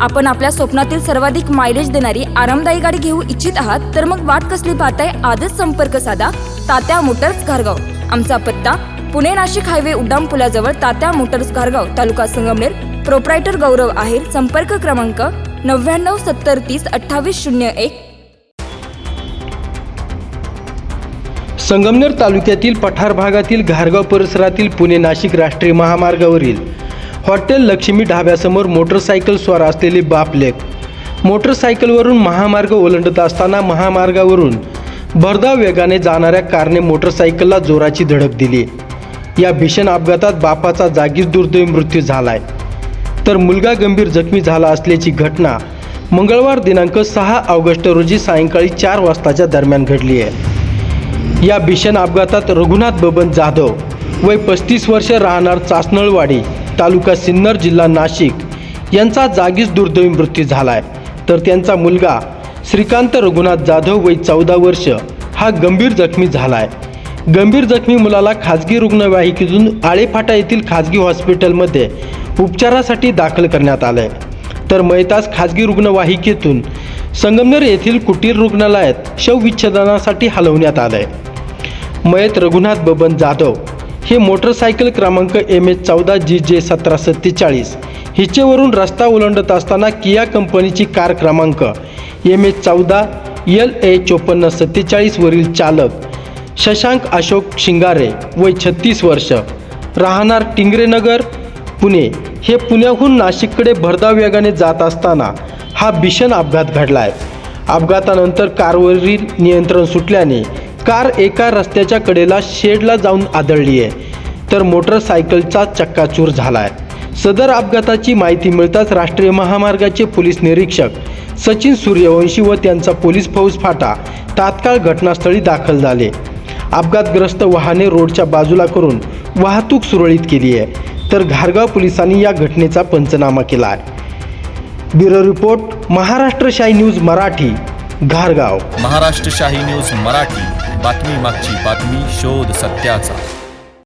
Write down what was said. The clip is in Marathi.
आपण आपल्या स्वप्नातील सर्वाधिक मायलेज देणारी आरामदायी गाडी घेऊ इच्छित आहात तर मग वाट कसली पाहताय? आजच संपर्क साधा. तात्या मोटर्स घारगाव. आमचा पत्ता पुणे नाशिक हायवे उड्डाण पुलाजवळ तात्या मोटर्स घारगाव तालुका संगमनेर. प्रोप्रायटर गौरव आहेर संपर्क क्रमांक नव्याण्णव सत्तर तीस अठ्ठावीस शून्य एक. संगमनेर तालुक्यातील पठार भागातील घारगाव परिसरातील पुणे नाशिक राष्ट्रीय महामार्गावरील हॉटेल लक्ष्मी ढाब्यासमोर मोटरसायकल स्वार असलेले बापलेक. मोटरसायकलवरून महामार्ग ओलांडत असताना महामार्गावरून भरधाव वेगाने जाणाऱ्या कारने मोटरसायकलला जोराची धडक दिली. या भीषण अपघातात बापाचा जागीच दुर्दैवी मृत्यू झालाय. तर मुलगा गंभीर जखमी झाला असल्याची घटना मंगळवार दिनांक सहा ऑगस्ट रोजी सायंकाळी चार वाजताच्या दरम्यान घडली आहे. या भीषण अपघातात रघुनाथ बबन जाधव वय पस्तीस वर्ष राहणार चासनळवाडी तालुका सिन्नर जिल्हा नाशिक यांचा जागीच दुर्दैवी मृत्यू झाला आहे तर त्यांचा मुलगा श्रीकांत रघुनाथ जाधव वय चौदा वर्ष हा गंभीर जखमी झाला आहे गंभीर जखमी मुलाला खाजगी रुग्णवाहिकेतून आळेफाटा येथील खाजगी हॉस्पिटलमध्ये उपचारासाठी दाखल करण्यात आलं आहे तर मैतास खाजगी रुग्णवाहिकेतून संगमनेर येथील कुटीर रुग्णालयात शवविच्छेदनासाठी हलवण्यात आलं आहे मयत रघुनाथ बबन जाधव हे मोटरसायकल क्रमांक एम एच चौदा जी जे सतरा सत्तेचाळीस. हिचेवरून रस्ता ओलांडत असताना किया कंपनीची कार क्रमांक एम एच चौदा एल ए चोपन्न सत्तेचाळीसवरील चालक शशांक अशोक शिंगारे वय छत्तीस वर्ष. राहणार टिंगरेनगर पुणे. हे पुण्याहून नाशिककडे भरधाव वेगाने जात असताना हा भीषण अपघात घडला आहे अपघातानंतर कारवरील नियंत्रण सुटल्याने कार एका रस्त्याच्या कडेला शेडला जाऊन आदळली आहे. तर मोटरसायकलचा चक्काचूर झाला आहे सदर अपघाताची माहिती मिळताच राष्ट्रीय महामार्गाचे पोलीस निरीक्षक सचिन सूर्यवंशी व त्यांचा पोलीस फौज फाटा तात्काळ घटनास्थळी दाखल झाले. अपघातग्रस्त वाहने रोडच्या बाजूला करून वाहतूक सुरळीत केली आहे. तर घारगाव पोलिसांनी या घटनेचा पंचनामा केला आहे ब्युरो रिपोर्ट महाराष्ट्र शाही न्यूज मराठी. घारगाव महाराष्ट्र शाही न्यूज मराठी. बातमी मागची बातमी शोध सत्याचा.